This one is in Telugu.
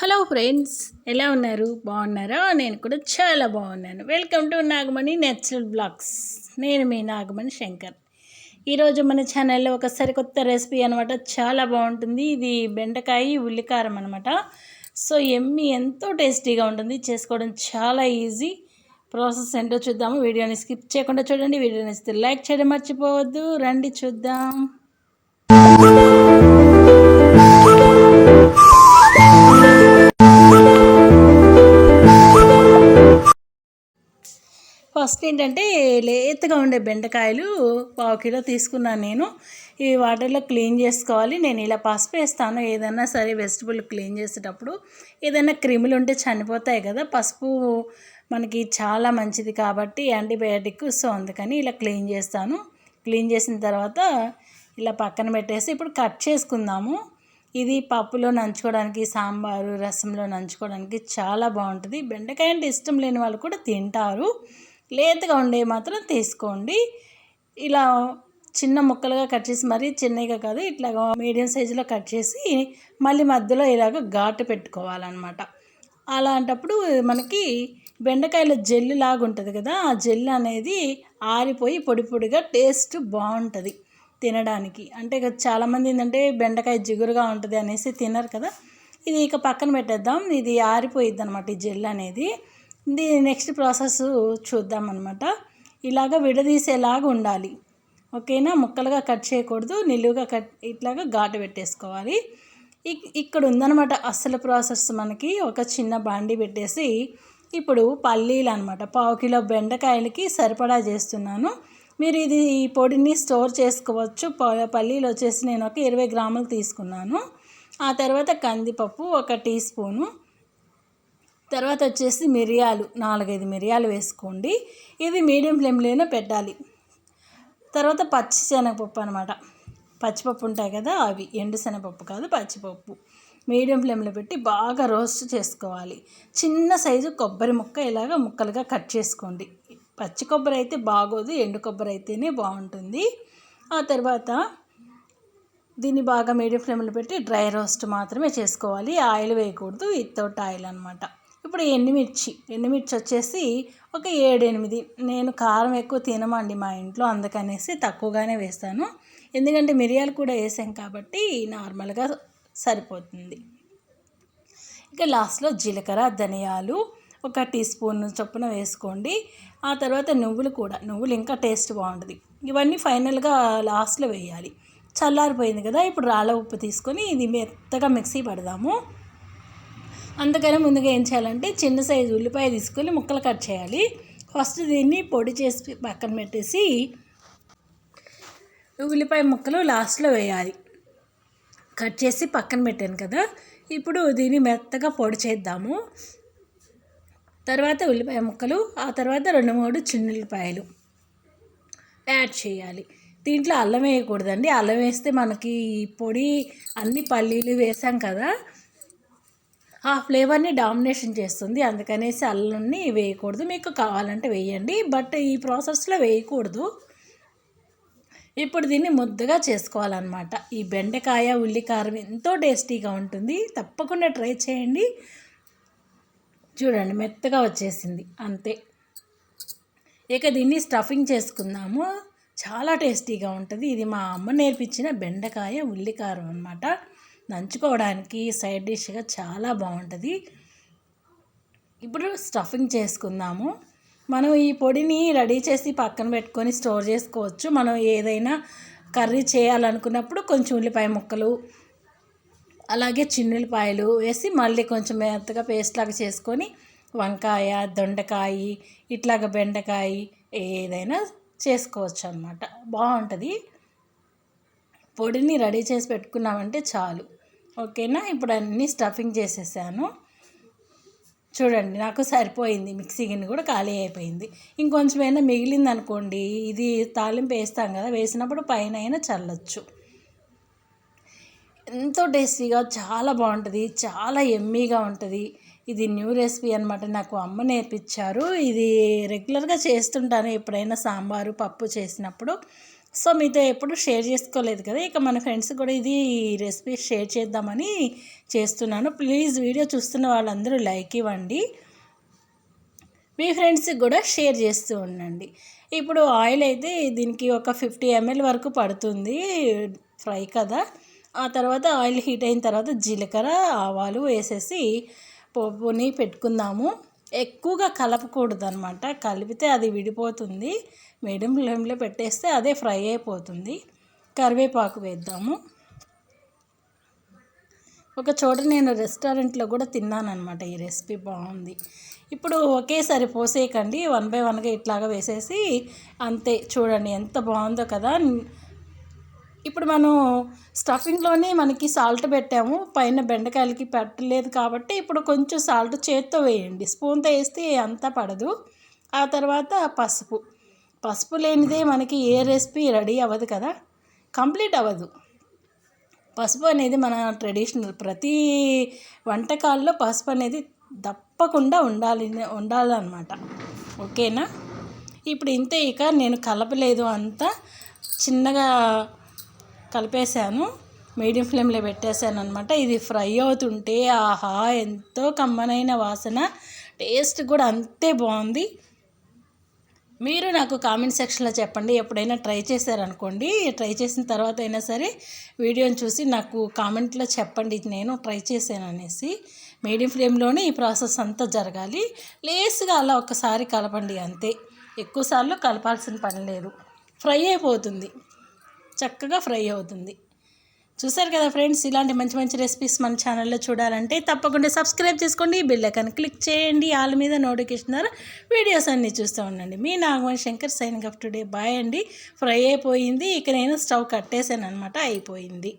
హలో ఫ్రెండ్స్ ఎలా ఉన్నారు? బాగున్నారా? నేను కూడా చాలా బాగున్నాను. Welcome to Nagamani natural blogs. నేను మీ నాగమణి శంకర్. ఈరోజు మన ఛానల్లో ఒక సరికొత్త రెసిపీ అనమాట చాలా బాగుంటుంది. ఇది బెండకాయ ఉల్లికారం అనమాట సో ఎమ్మి ఎంతో టేస్టీగా ఉంటుంది. చేసుకోవడం చాలా ఈజీ. ప్రాసెస్ ఏంటో చూద్దాము. వీడియోని స్కిప్ చేయకుండా చూడండి. వీడియోని ఇస్తే లైక్ చేయడం మర్చిపోవద్దు. రండి చూద్దాం. ఏంటంటే లేతగా ఉండే బెండకాయలు పావు కిలో తీసుకున్నాను నేను. ఈ వాటర్లో క్లీన్ చేసుకోవాలి. నేను ఇలా పసుపు వేస్తాను. ఏదైనా సరే వెజిటబుల్ క్లీన్ చేసేటప్పుడు ఏదైనా క్రిములు ఉంటే చనిపోతాయి కదా. పసుపు మనకి చాలా మంచిది కాబట్టి యాంటీబయాటిక్ సో అందుకని ఇలా క్లీన్ చేస్తాను. క్లీన్ చేసిన తర్వాత ఇలా పక్కన పెట్టేసి ఇప్పుడు కట్ చేసుకుందాము. ఇది పప్పులో నంచుకోవడానికి సాంబారు రసంలో నంచుకోవడానికి చాలా బాగుంటుంది. బెండకాయ అంటే ఇష్టం లేని వాళ్ళు కూడా తింటారు. లేతగా ఉండే మాత్రం తీసుకోండి. ఇలా చిన్న ముక్కలుగా కట్ చేసి మరీ చిన్నగా కాదు ఇట్లాగా మీడియం సైజులో కట్ చేసి మళ్ళీ మధ్యలో ఇలాగ ఘాటు పెట్టుకోవాలన్నమాట. అలాంటప్పుడు మనకి బెండకాయల జెల్లు లాగా ఉంటుంది కదా ఆ జెల్ అనేది ఆరిపోయి పొడి పొడిగా టేస్ట్ బాగుంటుంది తినడానికి. అంటే చాలామంది ఏంటంటే బెండకాయ జిగురుగా ఉంటుంది అనేసి తినరు కదా. ఇది ఇక పక్కన పెట్టేద్దాం. ఇది ఆరిపోయిద్ది అనమాట ఈ జెల్ అనేది. ఇది నెక్స్ట్ ప్రాసెస్ చూద్దాం అనమాట ఇలాగ విడదీసేలాగా ఉండాలి. ఓకేనా? ముక్కలుగా కట్ చేయకూడదు. నిలువుగా కట్ ఇట్లాగా ఘాటు పెట్టేసుకోవాలి. ఇక్కడ ఉందనమాట అస్సలు ప్రాసెస్ మనకి. ఒక చిన్న బాండి పెట్టేసి ఇప్పుడు పల్లీలు అనమాట పావు కిలో బెండకాయలకి సరిపడా చేస్తున్నాను. మీరు ఇది ఈ పొడిని స్టోర్ చేసుకోవచ్చు. పల్లీలు వచ్చేసి నేను ఒక ఇరవై గ్రాములు తీసుకున్నాను. ఆ తర్వాత కందిపప్పు ఒక టీ స్పూను తర్వాత వచ్చేసి మిరియాలు నాలుగైదు మిరియాలు వేసుకోండి. ఇది మీడియం ఫ్లేమ్లోనే పెట్టాలి. తర్వాత పచ్చి శనగపప్పు అనమాట పచ్చిపప్పు ఉంటాయి కదా అవి ఎండు శనగపప్పు కాదు పచ్చిపప్పు. మీడియం ఫ్లేమ్లో పెట్టి బాగా రోస్ట్ చేసుకోవాలి. చిన్న సైజు కొబ్బరి ముక్క ఇలాగ ముక్కలుగా కట్ చేసుకోండి. పచ్చి కొబ్బరి అయితే బాగోదు ఎండు కొబ్బరి అయితేనే బాగుంటుంది. ఆ తర్వాత దీన్ని బాగా మీడియం ఫ్లేమ్లో పెట్టి డ్రై రోస్ట్ మాత్రమే చేసుకోవాలి. ఆయిల్ వేయకూడదు వితౌట్ ఆయిల్ అనమాట ఇప్పుడు ఎండుమిర్చి ఎండుమిర్చి వచ్చేసి ఒక ఏడెనిమిది. నేను కారం ఎక్కువ తినమండి మా ఇంట్లో అందుకనేసి తక్కువగానే వేస్తాను. ఎందుకంటే మిరియాలు కూడా వేసాం కాబట్టి నార్మల్గా సరిపోతుంది. ఇక లాస్ట్లో జీలకర్ర ధనియాలు ఒక టీ స్పూన్ చొప్పున వేసుకోండి. ఆ తర్వాత నువ్వులు కూడా నువ్వులు ఇంకా టేస్ట్ బాగుంటుంది. ఇవన్నీ ఫైనల్గా లాస్ట్లో వేయాలి. చల్లారిపోయింది కదా ఇప్పుడు రాళ్ళ ఉప్పు తీసుకొని ఇది మెత్తగా మిక్సీ పడదాము. అందుకని ముందుగా ఏం చేయాలంటే చిన్న సైజు ఉల్లిపాయ తీసుకొని ముక్కలు కట్ చేయాలి. ఫస్ట్ దీన్ని పొడి చేసి పక్కన పెట్టేసి ఉల్లిపాయ ముక్కలు లాస్ట్లో వేయాలి. కట్ చేసి పక్కన పెట్టాను కదా. ఇప్పుడు దీన్ని మెత్తగా పొడి చేద్దాము. తర్వాత ఉల్లిపాయ ముక్కలు ఆ తర్వాత రెండు మూడు చిన్నుల్లిపాయలు యాడ్ చేయాలి. దీంట్లో అల్లం వేయకూడదండి. అల్లం వేస్తే మనకి పొడి అన్ని పల్లీలు వేసాం కదా. ఆ ఫ్లేవర్ని డామినేషన్ చేస్తుంది. అందుకనేసి అల్లంని వేయకూడదు. మీకు కావాలంటే వేయండి. బట్ ఈ ప్రాసెస్లో వేయకూడదు. ఇప్పుడు దీన్ని ముద్దగా చేసుకోవాలన్నమాట. ఈ బెండకాయ ఉల్లికారం ఎంతో టేస్టీగా ఉంటుంది. తప్పకుండా ట్రై చేయండి. చూడండి మెత్తగా వచ్చేసింది. అంతే. ఇక దీన్ని స్టఫింగ్ చేసుకుందాము. చాలా టేస్టీగా ఉంటుంది. ఇది మా అమ్మ నేర్పించిన బెండకాయ ఉల్లికారం అనమాట నంచుకోవడానికి సైడ్ డిష్గా చాలా బాగుంటుంది. ఇప్పుడు స్టఫింగ్ చేసుకుందాము. మనం ఈ పొడిని రెడీ చేసి పక్కన పెట్టుకొని స్టోర్ చేసుకోవచ్చు. మనం ఏదైనా కర్రీ చేయాలనుకున్నప్పుడు కొంచెం ఉల్లిపాయ ముక్కలు అలాగే చిన్నులపాయలు వేసి మళ్ళీ కొంచెం మెత్తగా పేస్ట్ లాగా చేసుకొని వంకాయ దొండకాయ ఇట్లాగ బెండకాయ ఏదైనా చేసుకోవచ్చు అనమాట బాగుంటుంది. పొడిని రెడీ చేసి పెట్టుకున్నామంటే చాలు. ఓకేనా? ఇప్పుడు అన్నీ స్టఫింగ్ చేసేసాను. చూడండి నాకు సరిపోయింది మిక్సీ గిన్నె కూడా ఖాళీ అయిపోయింది. ఇంకొంచెం అయినా మిగిలింది అనుకోండి ఇది తాలింపు వేస్తాం కదా వేసినప్పుడు పైన అయినా చల్లొచ్చు. ఎంతో టేస్టీగా చాలా బాగుంటుంది చాలా ఎమ్మీగా ఉంటుంది. ఇది న్యూ రెసిపీ అనమాట నాకు అమ్మ నేర్పించారు. ఇది రెగ్యులర్గా చేస్తుంటాను ఎప్పుడైనా సాంబారు పప్పు చేసినప్పుడు. సో మీతో ఎప్పుడు షేర్ చేసుకోలేదు కదా. ఇక మన ఫ్రెండ్స్ కూడా ఇది రెసిపీ షేర్ చేద్దామని చేస్తున్నాను. ప్లీజ్ వీడియో చూస్తున్న వాళ్ళందరూ లైక్ ఇవ్వండి. మీ ఫ్రెండ్స్కి కూడా షేర్ చేస్తూ ఉండండి. ఇప్పుడు ఆయిల్ అయితే దీనికి ఒక ఫిఫ్టీ ఎంఎల్ వరకు పడుతుంది ఫ్రై కదా. ఆ తర్వాత ఆయిల్ హీట్ అయిన తర్వాత జీలకర్ర ఆవాలు వేసేసి పోపుని పెట్టుకుందాము. ఎక్కువగా కలపకూడదు అనమాట కలిపితే అది విడిపోతుంది. మీడియం ఫ్లేమ్లో పెట్టేస్తే అదే ఫ్రై అయిపోతుంది. కరివేపాకు వేద్దాము. ఒక చోట నేను రెస్టారెంట్లో కూడా తిన్నానమాట ఈ రెసిపీ బాగుంది. ఇప్పుడు ఒకేసారి పోసేయకండి. వన్ బై వన్గా ఇట్లాగా వేసేసి అంతే చూడండి ఎంత బాగుందో కదా. ఇప్పుడు మనం స్టఫింగ్లోనే మనకి సాల్ట్ పెట్టాము. పైన బెండకాయలకి పెట్టలేదు కాబట్టి ఇప్పుడు కొంచెం సాల్ట్ చేత్తో వేయండి. స్పూన్తో వేస్తే అంతా పడదు. ఆ తర్వాత పసుపు. పసుపు లేనిదే మనకి ఏ రెసిపీ రెడీ అవ్వదు కదా. కంప్లీట్ అవ్వదు. పసుపు అనేది మన ట్రెడిషనల్. ప్రతి వంటకాల్లో పసుపు అనేది తప్పకుండా ఉండాలి ఉండాలన్నమాట. ఓకేనా? ఇప్పుడు ఇంతే ఇక. నేను కలపలేదు అంతా. చిన్నగా కలిపేశాను. మీడియం ఫ్లేమ్లో పెట్టేశాను అనమాట ఇది ఫ్రై అవుతుంటే ఆహా ఎంతో కమ్మనైన వాసన. టేస్ట్ కూడా అంతే బాగుంది. మీరు నాకు కామెంట్ సెక్షన్లో చెప్పండి. ఎప్పుడైనా ట్రై చేశారనుకోండి. ట్రై చేసిన తర్వాత అయినా సరే వీడియోని చూసి నాకు కామెంట్లో చెప్పండి. నేను ట్రై చేశాను అనేసి. మీడియం ఫ్లేమ్లోనే ఈ ప్రాసెస్ అంతా జరగాలి. లేస్గా అలా ఒక్కసారి కలపండి అంతే. ఎక్కువసార్లు కలపాల్సిన పని లేదు. ఫ్రై అయిపోతుంది. చక్కగా ఫ్రై అవుతుంది. చూసారు కదా ఫ్రెండ్స్ ఇలాంటి మంచి మంచి రెసిపీస్ మన ఛానల్లో చూడాలంటే తప్పకుండా సబ్స్క్రైబ్ చేసుకోండి. బిల్ ఐకాన్ క్లిక్ చేయండి. వాళ్ళ మీద నోటిఫికేషన్ ద్వారా వీడియోస్ అన్నీ చూస్తూ ఉండండి. మీ Nagamani Shankar signing up today bye అండి. ఫ్రై అయిపోయింది. ఇక నేను స్టవ్ కట్టేసాను అనమాట అయిపోయింది.